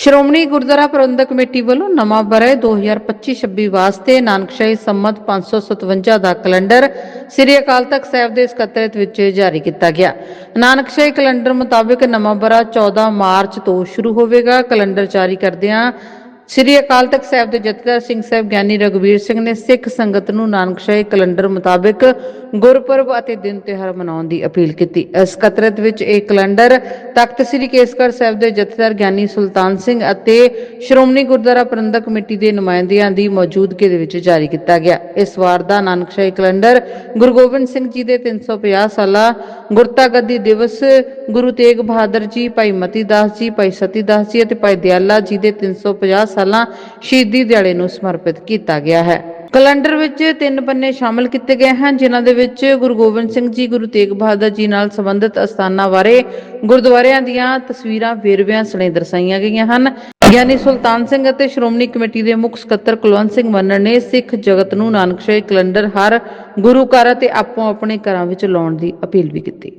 ਸ਼੍ਰੋਮਣੀ ਗੁਰਦੁਆਰਾ ਪ੍ਰਬੰਧਕ committee ਵੱਲੋਂ ਨਵਾਂ ਬਰੇ 2025-26 ਵਾਸਤੇ ਨਾਨਕਸ਼ਾਹੀ ਸੰਮਤ 557 ਦਾ ਕੈਲੰਡਰ ਸ੍ਰੀ ਅਕਾਲ ਤਖਤ ਸਾਹਿਬ ਦੇ ਸਕੱਤਰੇਤ ਵਿੱਚ ਜਾਰੀ ਕੀਤਾ ਗਿਆ। ਨਾਨਕਸ਼ਾਹੀ ਕੈਲੰਡਰ ਮੁਤਾਬਕ ਨਵਾਂ ਬਰਾ 14 ਮਾਰਚ ਤੋਂ ਸ਼ੁਰੂ ਹੋਵੇਗਾ। ਕੈਲੰਡਰ ਜਾਰੀ ਕਰਦਿਆਂ ਸ੍ਰੀ ਅਕਾਲ ਤਖਤ ਸਾਹਿਬ ਦੇ ਜਥੇਦਾਰ ਸਿੰਘ ਸਾਹਿਬ ਗਿਆਨੀ ਰਘਵੀਰ ਸਿੰਘ ਨੇ ਸਿੱਖ ਸੰਗਤ ਨੂੰ ਨਾਨਕਸ਼ਾਹੀ ਕੈਲੰਡਰ ਮੁਤਾਬਕ ਗੁਰਪੁਰਬ ਅਤੇ ਦਿਨ ਤਿਉਹਾਰ ਮਨਾਉਣ ਦੀ ਅਪੀਲ ਕੀਤੀ। ਇਸ ਕਤਰਤ ਵਿੱਚ ਇਹ ਕੈਲੰਡਰ ਤਖਤ ਸ੍ਰੀ ਕੇਸਗੜ੍ਹ ਸਾਹਿਬ ਦੇ ਜਥੇਦਾਰ ਗਿਆਨੀ ਸੁਲਤਾਨ ਸਿੰਘ ਅਤੇ ਸ਼੍ਰੋਮਣੀ ਗੁਰਦੁਆਰਾ ਪ੍ਰਬੰਧਕ ਕਮੇਟੀ ਦੇ ਨੁਮਾਇੰਦਿਆਂ ਦੀ ਮੌਜੂਦਗੀ ਦੇ ਵਿੱਚ ਜਾਰੀ ਕੀਤਾ ਗਿਆ। ਇਸ ਵਾਰ ਦਾ ਨਾਨਕਸ਼ਾਹੀ ਕੈਲੰਡਰ ਗੁਰੂ ਗੋਬਿੰਦ ਸਿੰਘ ਜੀ ਦੇ 350 ਸਾਲਾ ਗੁਰਤਾ ਗੱਦੀ ਦਿਵਸ ਗੁਰੂ ਤੇਗ ਬਹਾਦਰ ਜੀ, ਭਾਈ ਮਤੀ ਦਾਸ ਜੀ, ਭਾਈ ਸਤੀ ਦਾਸ ਜੀ ਅਤੇ ਭਾਈ ਦਿਆਲਾ ਜੀ ਦੇ 350 ਸਾਲਾਂ ਸ਼ਹੀਦੀ ਦਿਹਾੜੇ ਨੂੰ ਸਮਰਪਿਤ ਕੀਤਾ ਗਿਆ ਹੈ। ਕੈਲੰਡਰ ਵਿੱਚ ਤਿੰਨ ਪੰਨੇ ਸ਼ਾਮਲ ਕੀਤੇ ਗਏ ਹਨ, ਜਿਨ੍ਹਾਂ ਦੇ ਵਿੱਚ ਗੁਰੂ ਗੋਬਿੰਦ ਸਿੰਘ ਜੀ, ਗੁਰੂ ਤੇਗ ਬਹਾਦਰ ਜੀ ਨਾਲ ਸੰਬੰਧਿਤ ਅਸਥਾਨਾਂ ਬਾਰੇ ਗੁਰਦੁਆਰਿਆਂ ਦੀਆਂ ਤਸਵੀਰਾਂ, ਵੇਰਵਿਆਂ ਸਣੇ ਦਰਸਾਈਆਂ ਗਈਆਂ ਹਨ। ਗਿਆਨੀ ਸੁਲਤਾਨ ਸਿੰਘ ਅਤੇ ਸ਼੍ਰੋਮਣੀ ਕਮੇਟੀ ਦੇ ਮੁੱਖ ਸਕੱਤਰ ਕੁਲਵੰਤ ਸਿੰਘ ਮੰਨਣ ਨੇ ਸਿੱਖ ਜਗਤ ਨੂੰ ਨਾਨਕਸ਼ਾਹੀ ਕੈਲੰਡਰ ਹਰ ਗੁਰੂ ਘਰ ਅਤੇ ਆਪੋ ਆਪਣੇ ਘਰਾਂ ਵਿੱਚ ਲਾਉਣ ਦੀ ਅਪੀਲ ਵੀ ਕੀਤੀ।